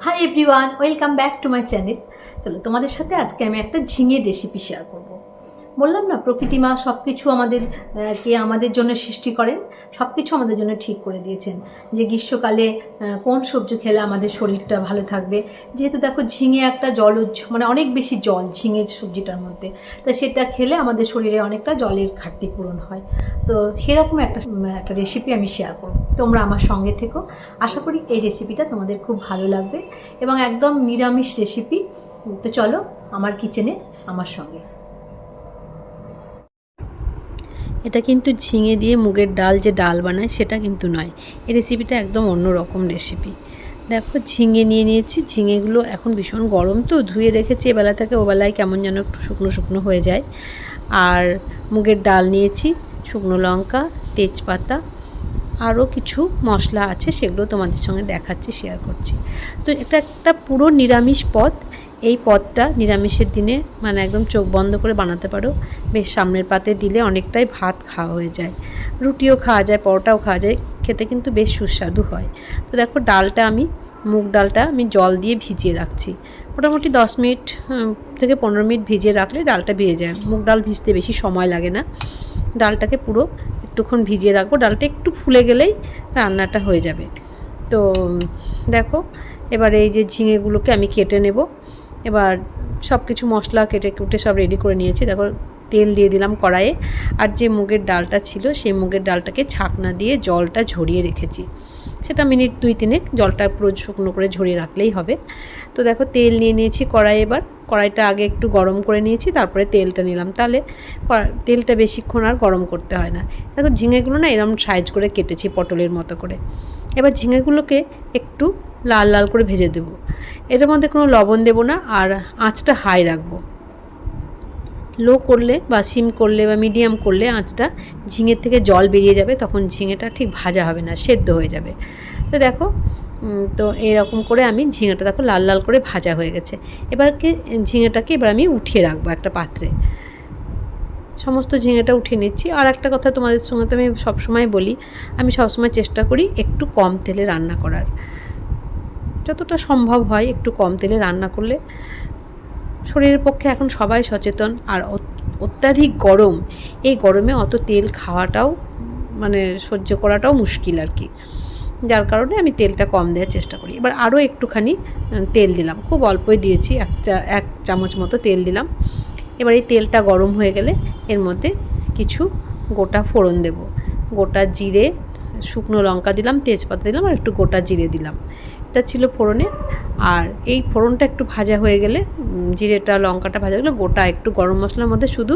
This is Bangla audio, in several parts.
Hi everyone welcome back to my channel চলো তোমাদের সাথে আজকে আমি একটা ঝিঙে রেসিপি শেয়ার করব। বললাম না, প্রকৃতি মা সব কিছু আমাদের কে আমাদের জন্য সৃষ্টি করেন সব কিছু আমাদের জন্য ঠিক করে দিয়েছেন। যে গ্রীষ্মকালে কোন সবজি খেলে আমাদের শরীরটা ভালো থাকবে। যেহেতু দেখো ঝিঙে একটা জলজ মানে অনেক বেশি জল ঝিঙে সবজিটার মধ্যে। তা সেটা খেলে আমাদের শরীরে অনেকটা জলের ঘাটতি পূরণ হয়। তো সেরকম একটা একটা রেসিপি আমি শেয়ার করব। তোমরা আমার সঙ্গে থেকো। আশা করি এই রেসিপিটা তোমাদের খুব ভালো লাগবে। এবং একদম নিরামিষ রেসিপি তো চলো আমার কিচেনে আমার সঙ্গে। এটা কিন্তু ঝিঙে দিয়ে মুগের ডাল যে ডাল বানায়, সেটা কিন্তু নয়। এই রেসিপিটা একদম অন্য রকম রেসিপি দেখো, ঝিঙে নিয়ে নিয়েছি। ঝিঙেগুলো এখন ভীষণ গরম তো, ধুয়ে রেখেছি। এবেলা থেকে ওবেলায় কেমন যেন একটু শুকনো শুকনো হয়ে যায়। আর মুগের ডাল নিয়েছি, শুকনো লঙ্কা, তেজপাতা, আরও কিছু মশলা আছে, সেগুলো তোমাদের সঙ্গে দেখাচ্ছি শেয়ার করছি। তো এটা একটা পুরো নিরামিষ পদ। এই পদটা নিরামিষের দিনে মানে একদম চোখ বন্ধ করে বানাতে পারো। বেশ সামনের পাতে দিলে অনেকটাই ভাত খাওয়া হয়ে যায়। রুটিও খাওয়া যায়, পরোটাও খাওয়া যায়, খেতে কিন্তু বেশ সুস্বাদু হয়। তো দেখো, ডালটা আমি, মুগ ডালটা আমি জল দিয়ে ভিজিয়ে রাখছি। মোটামুটি দশ মিনিট থেকে পনেরো মিনিট ভিজিয়ে রাখলে ডালটা ভিজে যায়। মুগ ডাল ভিজতে বেশি সময় লাগে না। ডালটাকে পুরো একটুক্ষণ ভিজিয়ে রাখব। ডালটা একটু ফুলে গেলেই রান্নাটা হয়ে যাবে। তো দেখো, এবারে এই যে ঝিঙেগুলোকে আমি কেটে নেব। এবার সব কিছু মশলা কেটে কুটে সব রেডি করে নিয়েছি। তারপর তেল দিয়ে দিলাম কড়াইয়ে। আর যে মুগের ডালটা ছিল, সেই মুগের ডালটাকে ছাকনা দিয়ে জলটা ঝরিয়ে রেখেছি। সেটা মিনিট দুই তিনেক, জলটা পুরো শুকনো করে ঝরিয়ে রাখলেই হবে। তো দেখো, তেল নিয়ে নিয়েছি কড়াই এবার। কড়াইটা আগে একটু গরম করে নিয়েছি, তারপরে তেলটা নিলাম। তাহলে তেলটা বেশিক্ষণ আর গরম করতে হয় না। দেখো, ঝিঙেগুলো না এরকম সাইজ করে কেটেছি পটলের মতো করে। এবার ঝিঙেগুলোকে একটু লাল লাল করে ভেজে দেবো। এটার মধ্যে কোনো লবণ দেবো না, আর আঁচটা হাই রাখব। লো করলে বা সিম করলে বা মিডিয়াম করলে আঁচটা ঝিঙের থেকে জল বেরিয়ে যাবে, তখন ঝিঙেটা ঠিক ভাজা হবে না, সেদ্ধ হয়ে যাবে। তো দেখো তো এরকম করে আমি ঝিঙেটা দেখো লাল লাল করে ভাজা হয়ে গেছে। এবার কি, ঝিঙেটাকে এবার আমি উঠিয়ে রাখব একটা পাত্রে। সমস্ত ঝিঙেটা উঠিয়ে নিচ্ছি। আর একটা কথা তোমাদের সঙ্গে তো আমি সবসময় বলি, আমি সবসময় চেষ্টা করি একটু কম তেলে রান্না করার। যতটা সম্ভব হয় একটু কম তেলে রান্না করলে। শরীরের পক্ষে এখন সবাই সচেতন, আর অত্যাধিক গরম, এই গরমে অত তেল খাওয়াটাও মানে সহ্য করাটাও মুশকিল আর কি যার কারণে আমি তেলটা কম দেওয়ার চেষ্টা করি। এবার আরও একটুখানি তেল দিলাম। খুব অল্পই দিয়েছি, এক চা, এক চামচ মতো তেল দিলাম। এবার এই তেলটা গরম হয়ে গেলে এর মধ্যে কিছু গোটা ফোড়ন দেব। গোটা জিরে, শুকনো লঙ্কা দিলাম, তেজপাতা দিলাম, আর একটু গোটা জিরে দিলাম। এটা ছিল ফোড়নে, আর এই ফোড়নটা একটু ভাজা হয়ে গেলে জিরেটা, লঙ্কাটা ভাজা গেলে গোটা একটু গরম মশলার মধ্যে শুধু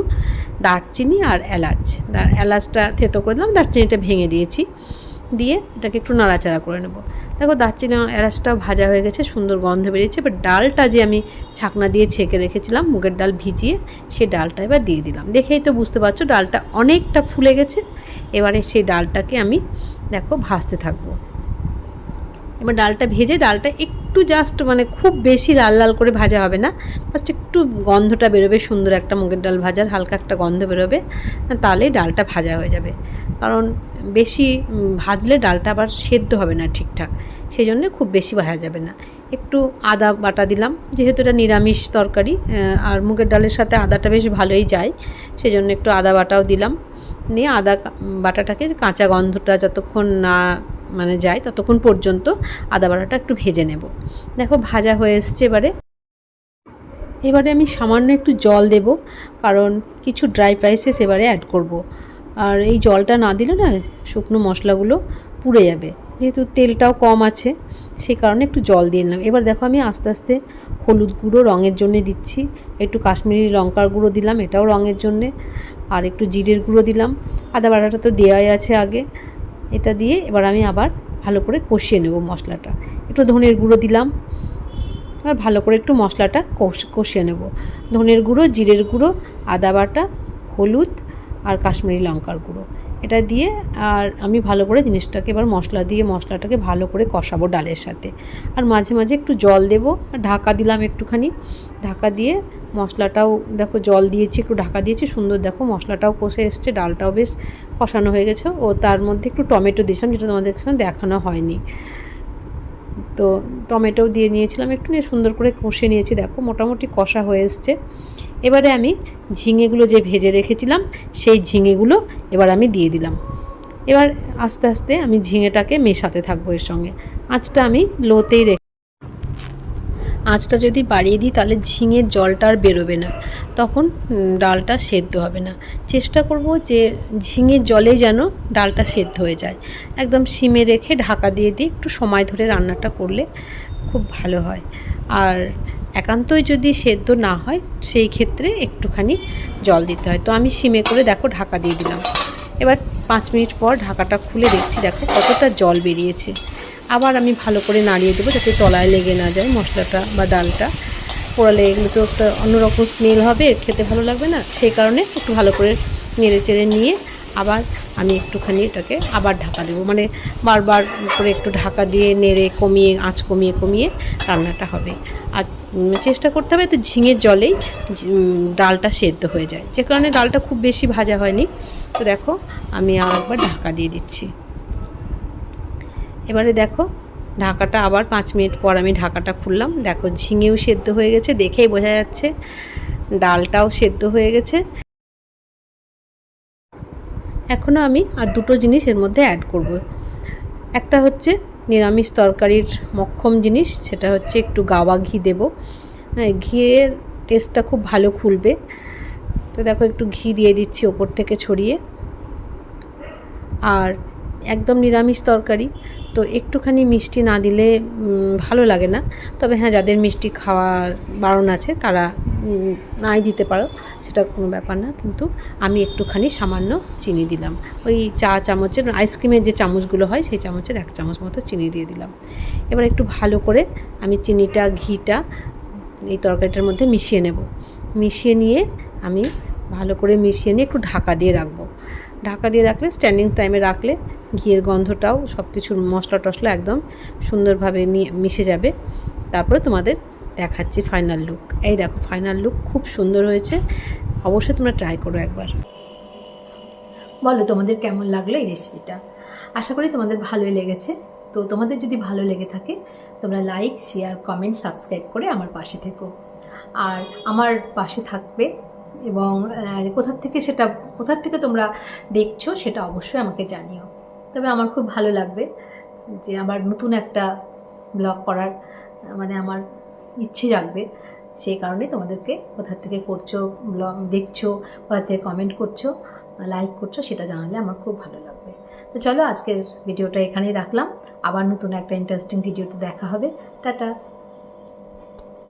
দারচিনি আর এলাচ। এলাচটা থেতো করে দিলাম, দারচিনিটা ভেঙে দিয়েছি। দিয়ে এটাকে একটু নাড়াচাড়া করে নেব। দেখো দারচিনি এলাচটাও ভাজা হয়ে গেছে, সুন্দর গন্ধ বেরিয়েছে, এবার ডালটা যে আমি ছাকনা দিয়ে ছেঁকে রেখেছিলাম, মুগের ডাল ভিজিয়ে সেই ডালটা এবার দিয়ে দিলাম। দেখেই তো বুঝতে পারছ, ডালটা অনেকটা ফুলে গেছে, এবারে সেই ডালটাকে আমি, দেখো ভাজতে থাকব। এবার ডালটা ভেজে ডালটা একটু জাস্ট মানে খুব বেশি লাল লাল করে ভাজা হবে না। জাস্ট একটু গন্ধটা বেরোবে, সুন্দর একটা মুগের ডাল ভাজার হালকা একটা গন্ধ বেরোবে, তাহলেই ডালটা ভাজা হয়ে যাবে। কারণ বেশি ভাজলে ডালটা আবার সেদ্ধ হবে না ঠিকঠাক সেই জন্য খুব বেশি ভাজা যাবে না। একটু আদা বাটা দিলাম, যেহেতু এটা নিরামিষ তরকারি আর মুগের ডালের সাথে আদাটা বেশ ভালোই যায় সেই জন্য একটু আদা বাটাও দিলাম। নিয়ে আদা বাটাটাকে কাঁচা গন্ধটা যতক্ষণ না মানে যায় ততক্ষণ পর্যন্ত আদা বাটাটা একটু ভেজে নেব। দেখো ভাজা হয়ে এসছে এবারে। এবারে আমি সামান্য একটু জল দেব, কারণ কিছু ড্রাই স্পাইসেস এবারে অ্যাড করব। আর এই জলটা না দিলে না শুকনো মশলাগুলো পুড়ে যাবে। যেহেতু তেলটাও কম আছে সেই কারণে একটু জল দিয়ে নিলাম। এবার দেখো আমি আস্তে আস্তে হলুদ গুঁড়ো রঙের জন্য দিচ্ছি। একটু কাশ্মীরি লঙ্কার গুঁড়ো দিলাম, এটাও রঙের জন্যে। আর একটু জিরের গুঁড়ো দিলাম। আদা বাটাটা তো দেওয়াই আছে আগে। এটা দিয়ে এবার আমি আবার ভালো করে কষিয়ে নেব মশলাটা। একটু ধনের গুঁড়ো দিলাম আর ভালো করে একটু মশলাটা কষ- কষিয়ে নেব। ধনের গুঁড়ো, জিরের গুঁড়ো, আদা বাটা, হলুদ আর কাশ্মীরি লঙ্কার গুঁড়ো। এটা দিয়ে আর আমি ভালো করে জিনিসটাকে এবার মশলা দিয়ে মশলাটাকে ভালো করে কষাবো ডালের সাথে। আর মাঝে মাঝে একটু জল দেবো। আর ঢাকা দিলাম একটুখানি। ঢাকা দিয়ে মশলাটাও দেখো জল দিয়েছি, একটু ঢাকা দিয়েছি, সুন্দর দেখো মশলাটাও কষে এসছে, ডালটাও বেশ কষানো হয়ে গেছে। ও তার মধ্যে একটু টমেটো দিয়েছিলাম, যেটা তোমাদের সঙ্গে দেখানো হয়নি। তো টমেটো দিয়ে নিয়েছিলাম, একটু নিয়ে সুন্দর করে কষে নিয়েছি, দেখো মোটামুটি কষা হয়ে এসছে। এবারে আমি ঝিঙেগুলো যে ভেজে রেখেছিলাম, সেই ঝিঙেগুলো এবার আমি দিয়ে দিলাম। এবার আস্তে আস্তে আমি ঝিঙেটাকে মেশাতে থাকব এর সঙ্গে। আঁচটা আমি লোতেই রেখে আঁচটা যদি বাড়িয়ে দিই, তাহলে ঝিঙের জলটা আর বেরোবে না। তখন ডালটা সেদ্ধ হবে না। চেষ্টা করব যে ঝিঙের জলে যেন ডালটা সেদ্ধ হয়ে যায়। একদম সিমে রেখে ঢাকা দিয়ে দিয়ে একটু সময় ধরে রান্নাটা করলে খুব ভালো হয়। আর একান্তই যদি সেদ্ধ না হয়, সেই ক্ষেত্রে একটুখানি জল দিতে হয়। তো আমি সিমে করে দেখো ঢাকা দিয়ে দিলাম। এবার পাঁচ মিনিট পর ঢাকাটা খুলে দেখছি, দেখো কতটা জল বেরিয়েছে। আবার আমি ভালো করে নাড়িয়ে দেবো যাতে তলায় লেগে না যায় মশলাটা বা ডালটা। পোড়ালে এগুলো তো একটা অন্যরকম স্মেল হবে, খেতে ভালো লাগবে না। সেই কারণে একটু ভালো করে নেড়ে চেড়ে নিয়ে আবার আমি একটুখানি এটাকে আবার ঢাকা দেবো। মানে বারবার করে একটু ঢাকা দিয়ে নেড়ে কমিয়ে, আঁচ কমিয়ে কমিয়ে রান্নাটা হবে। আর চেষ্টা করতে হবে তো ঝিঙের জলেই ডালটা সেদ্ধ হয়ে যায়। যে কারণে ডালটা খুব বেশি ভাজা হয়নি। তো দেখো আমি আর একবার ঢাকা দিয়ে দিচ্ছি। এবারে দেখো, ঢাকাটা আবার পাঁচ মিনিট পর আমি ঢাকাটা খুললাম। দেখো, ঝিঙেও সেদ্ধ হয়ে গেছে, দেখেই বোঝা যাচ্ছে ডালটাও সেদ্ধ হয়ে গেছে। এখনও আমি আর দুটো জিনিস এর মধ্যে অ্যাড করব। একটা হচ্ছে নিরামিষ তরকারির মক্ষম জিনিস, সেটা হচ্ছে একটু গাওয়া ঘি দেব। হ্যাঁ ঘিয়ের টেস্টটা খুব ভালো খুলবে। তো দেখো, একটু ঘি দিয়ে দিচ্ছি ওপর থেকে ছড়িয়ে। আর একদম নিরামিষ তরকারি তো একটুখানি মিষ্টি না দিলে ভালো লাগে না। তবে হ্যাঁ যাদের মিষ্টি খাওয়ার বারণ আছে, তারা নাই দিতে পারো, সেটা কোনো ব্যাপার না। কিন্তু আমি একটুখানি সামান্য চিনি দিলাম। ওই চা চামচের, আইসক্রিমের যে চামচগুলো হয়, সেই চামচের এক চামচ মতো চিনি দিয়ে দিলাম। এবার একটু ভালো করে আমি চিনিটা, ঘিটা এই তরকারিটার মধ্যে মিশিয়ে নেব। মিশিয়ে নিয়ে আমি ভালো করে মিশিয়ে নিয়ে একটু ঢাকা দিয়ে রাখব। ঢাকা দিয়ে রাখলে স্ট্যান্ডিং টাইমে রাখলে ঘিয়ের গন্ধটাও সব কিছুর মশলা টশলা একদম সুন্দরভাবে নিয়ে মিশে যাবে। তারপরে তোমাদের দেখাচ্ছি ফাইনাল লুক এই দেখো ফাইনাল লুক খুব সুন্দর হয়েছে। অবশ্যই তোমরা ট্রাই করো একবার। বলো, তোমাদের কেমন লাগল এই রেসিপিটা আশা করি তোমাদের ভালোই লেগেছে। তো তোমাদের যদি ভালো লেগে থাকে, তোমরা লাইক শেয়ার কমেন্ট সাবস্ক্রাইব করে আমার পাশে থেকো। আর আমার পাশে থাকবে এবং কোথার থেকে সেটা, কোথার থেকে তোমরা দেখছ সেটা অবশ্যই আমাকে জানিও। তবে আমার খুব ভালো লাগবে যে আমার নতুন একটা ব্লগ করার মানে আমার ইচ্ছে জাগবে। সেই কারণে তোমাদেরকে কোথার থেকে করছ, ব্লগ দেখছ, কোথা থেকে কমেন্ট করছ লাইক করছ সেটা জানালে আমার খুব ভালো লাগবে। তো চলো আজকের ভিডিওটা এখানেই রাখলাম। আবার নতুন একটা ইন্টারেস্টিং ভিডিওতে দেখা হবে। টাটা!